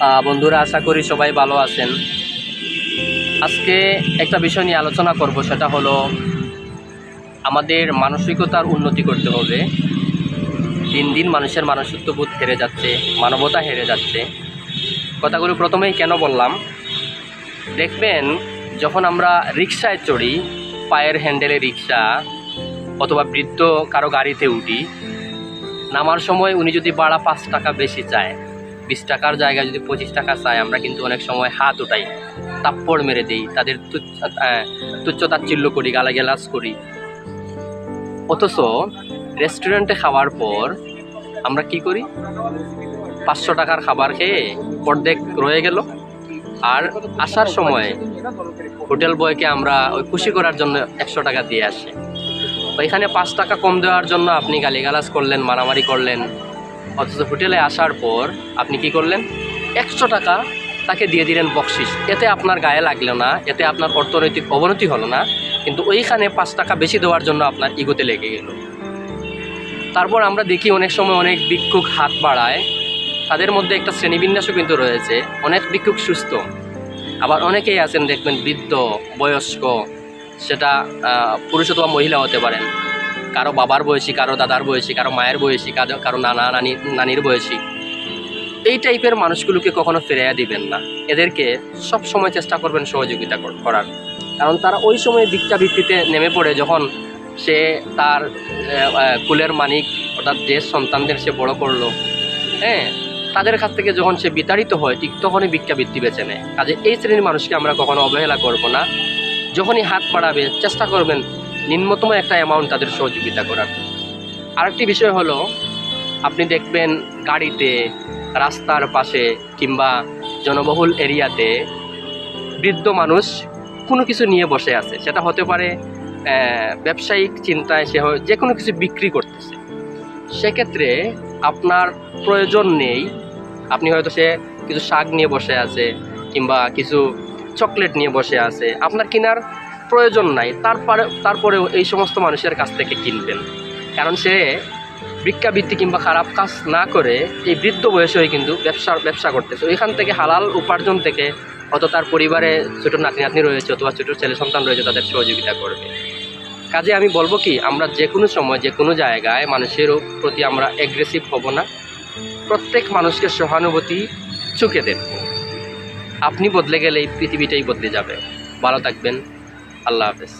বন্ধুরা, আশা করি সবাই ভালো আছেন। আজকে একটা বিষয় নিয়ে আলোচনা করব, সেটা হলো আমাদের মানসিকতার উন্নতি করতে হবে। দিন দিন মানুষের মানসিকতাবোধ হেরে যাচ্ছে, মানবতা হেরে যাচ্ছে। কথাগুলো প্রথমেই কেন বললাম? দেখবেন, যখন আমরা রিক্সায় চড়ি, পায়ের হ্যান্ডেলে রিক্সা অথবা বৃদ্ধ কারও গাড়িতে উঠি, নামার সময় উনি যদি বাড়া পাঁচ টাকা বেশি চায় বিশ টাকার জায়গায় যদি পঁচিশ টাকা চাই, আমরা কিন্তু অনেক সময় হাত উঠাই তাপ্পড় মেরে দিই, তাদের তুচ্ছ তাচ্ছিল্য করি, গালাগালাজ করি। অথচ রেস্টুরেন্টে খাওয়ার পর আমরা কি করি? পাঁচশো টাকার খাবার খেয়ে অর্ধেক রয়ে গেল। আর আসার সময় হোটেল বয়কে আমরা ওই খুশি করার জন্য একশো টাকা দিয়ে আসি। তো এখানে পাঁচ টাকা কম দেওয়ার জন্য আপনি গালিগালাজ করলেন, মারামারি করলেন অথচ হোটেলে আসার পর আপনি কি করলেন? একশো টাকা তাকে দিয়ে দিলেন বকশিস। এতে আপনার গায়ে লাগল না, এতে আপনার অর্থনৈতিক অবনতি হলো না, কিন্তু ওইখানে পাঁচ টাকা বেশি দেওয়ার জন্য আপনার ইগোতে লেগে গেল। তারপর আমরা দেখি অনেক সময় অনেক ভিক্ষুক হাত বাড়ায়। তাদের মধ্যে একটা শ্রেণীবিন্যাসও কিন্তু রয়েছে, অনেক ভিক্ষুক সুস্থ। আবার অনেকেই আছেন দেখবেন বৃদ্ধ, বয়স্ক, সেটা পুরুষ অথবা মহিলা হতে পারেন। কারও বাবার বয়সী, কারও দাদার বয়সী, কারও মায়ের বয়সী, কারও কারও নানা, নানি, নানির বয়সী। এই টাইপের মানুষগুলোকে কখনো ফিরাইয়া দিবেন না। এদেরকে সব সময় চেষ্টা করবেন সহযোগিতা করার। কারণ তারা ওই সময় ভিক্ষাবৃত্তিতে নেমে পড়ে যখন সে তার কুলের মানিক, অর্থাৎ দেশ সন্তানদের সে বড় করল হ্যাঁ তাদের কাছ থেকে যখন সে বিতাড়িত হয়, ঠিক তখনই ভিক্ষাবৃত্তি বেছে নেয়। কাজে এই শ্রেণির মানুষকে আমরা কখনো অবহেলা করব না। যখনই হাত বাড়াবে, চেষ্টা করবেন নিম্নতম একটা অ্যামাউন্ট তাদের সহযোগিতা করার। আরেকটি বিষয় হলো, আপনি দেখবেন গাড়িতে, রাস্তার পাশে কিংবা জনবহুল এরিয়াতে বৃদ্ধ মানুষ কোনো কিছু নিয়ে বসে আছে। সেটা হতে পারে ব্যবসায়িক চিন্তায় সে যে কোনো কিছু বিক্রি করতেছে। সেক্ষেত্রে আপনার প্রয়োজন নেই, আপনি হয়তো সে কিছু শাক নিয়ে বসে আছে কিংবা কিছু চকলেট নিয়ে বসে আছে। আপনার কেনার প্রয়োজন নাই, তারপরে তারপরেও এই সমস্ত মানুষের কাছ থেকে কিনবেন। কারণ সে ভিক্ষাবৃত্তি কিংবা খারাপ কাজ না করে এই বৃদ্ধ বয়সেই কিন্তু ব্যবসা ব্যবসা করতেছে এখান থেকে হালাল উপার্জন থেকে হয়তো তার পরিবারে ছোটো নাতি নাতনি রয়েছে অথবা ছোটো ছেলে সন্তান রয়েছে, তাদের সহযোগিতা করবে। কাজে আমি বলব কি, আমরা যে কোনো সময়, যে কোনো জায়গায় মানুষের প্রতি আমরা অ্যাগ্রেসিভ হব না। প্রত্যেক মানুষকে সহানুভূতি চুকে দেন আপনি বদলে গেলে এই পৃথিবীটাই বদলে যাবে। ভালো থাকবেন। আল্লাহ হাফেজ